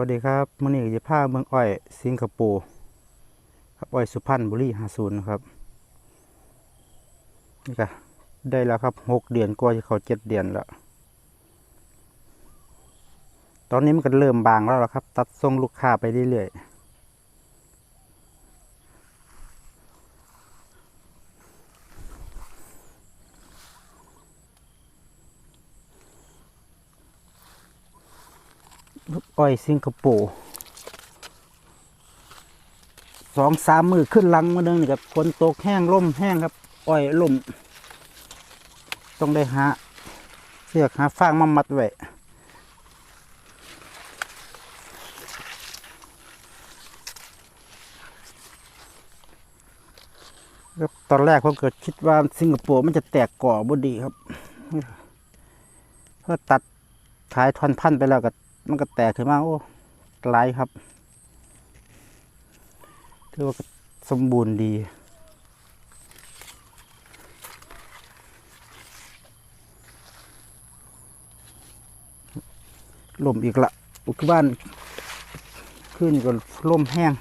วัสดีครับมื่อนี้จะพาเมืองอ้อยสิงคโปร์ครับอ้อยสุพรรณบุรีหาศูนย์ครับนี่ก็ได้แล้วครับหกเดือนกว่าจะเขาเจ็ดเดือนแล้วตอนนี้มันก็เริ่มบางแล้วล่ะครับ ตัดทรงลูกค้าไปเรื่อยๆ อ้อยสิงคโปร์สองสามมือขึ้นหลังมาเดิงนี่ครับฝนตกแห้งล่มแห้งครับ อ้อยล่ม ต้องได้หาเสือกหาฟางมามัดไว้ครับตอนแรกผมเกิดคิดว่าสิงคโปร์มันจะแตกก่อบดีครับเพราตัดขายทอนพันไปแล้วก็ มันก็แตกขึ้นมาโอ้หลายครับถือว่าสมบูรณ์ดีลมอีกละอุกบ้านขึ้นก็ลมแห้ง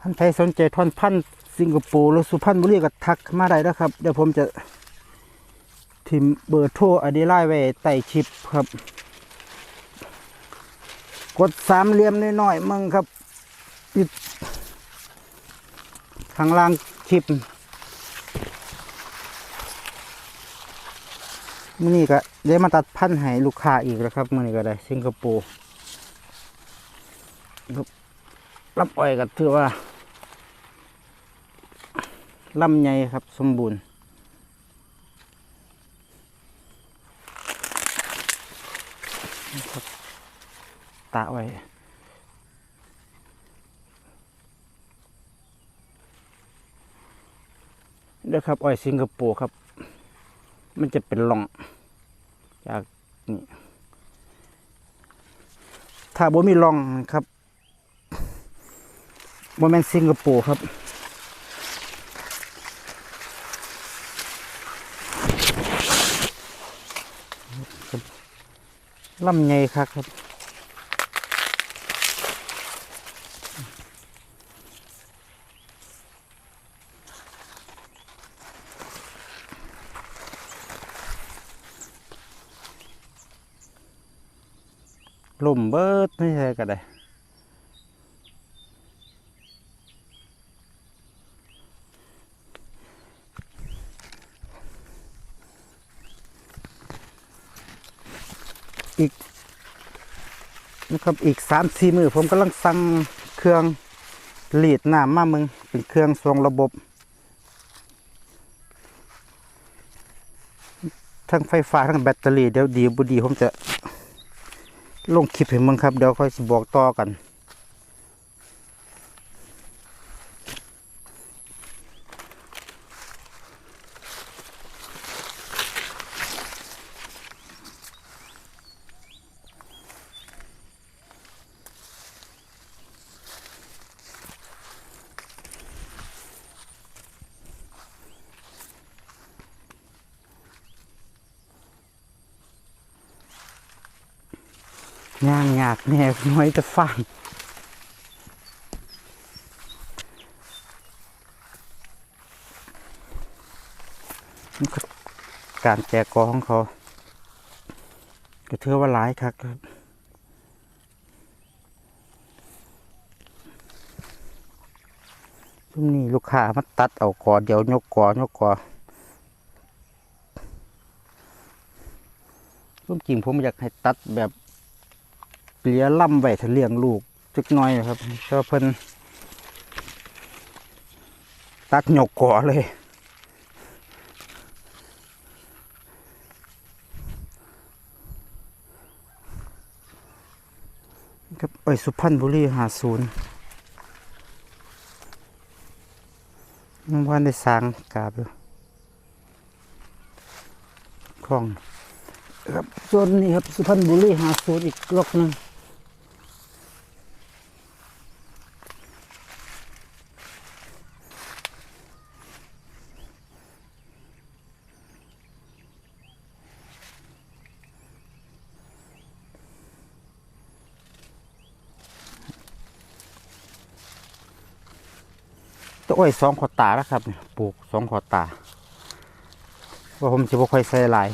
ท่านใครสนใจท่อนพันธุ์สิงคโปร์หรือสุพรรณบุรีก็ทักมาได้นะครับ เดี๋ยวผมจะ ทิมเบอร์โทรอดีไลน์ไว้ใต้คลิปครับ กดสามเหลี่ยมน้อยๆมึงครับติดข้างล่างคลิปมื่อนี้ก็ได้มาตัดพันธุ์ให้ลูกค้าอีกแล้วครับมื่อนี้ก็ได้สิงคโปร์รับรับอ้อยก็ถือว่าลำใหญ่ครับสมบูรณ์ ตาไว้เด้อครับอ้อยสิงคโปร์ครับ มันจะเป็นล่อง จากนี่ถ้าบ่มีล่องครับบ่แม่นสิงคโปร์ครับ ลำไยครับครับลมเบิดไม่ใช่ก็ได้ อีกนะครับอีกสามสี่มือผมกำลังสั่งเครื่องหลีดน้ำมามึงเป็นเครื่องทรงระบบทั้งไฟฟ้าทั้งแบตเตอรี่เดี๋ยวดีบุดีผมจะลงคลิปให้มึงครับ เดี๋ยวค่อยสบอกต่อกัน ย่างยากแน่น้อยจะฟังการแจกกอของเขาก็ถือว่าหลายครับครับช่วงนี้ลูกค้ามาตัดเอากอเดี๋ยวยกกอยกกอร่วมจริงผมอยากให้ตัดแบบ เปลียล่ำไว้ถ้าเลี้ยงลูกจักน้อยครับก็เพิ่นตัดหยกก่อเลย ครับไอสุพรรณบุรีหาศูนย์มื่อวานได้สร้างกาบอยู่คลองครับส่วนนี้ครับสุพรรณบุรีหาศูนย์อีกล็อกหนึ่ง ตัวอ้อยสองขอตาแล้วครับเนี่ยปลูกสองขอตาว่าผมจะบ่ค่อยใส่ลาย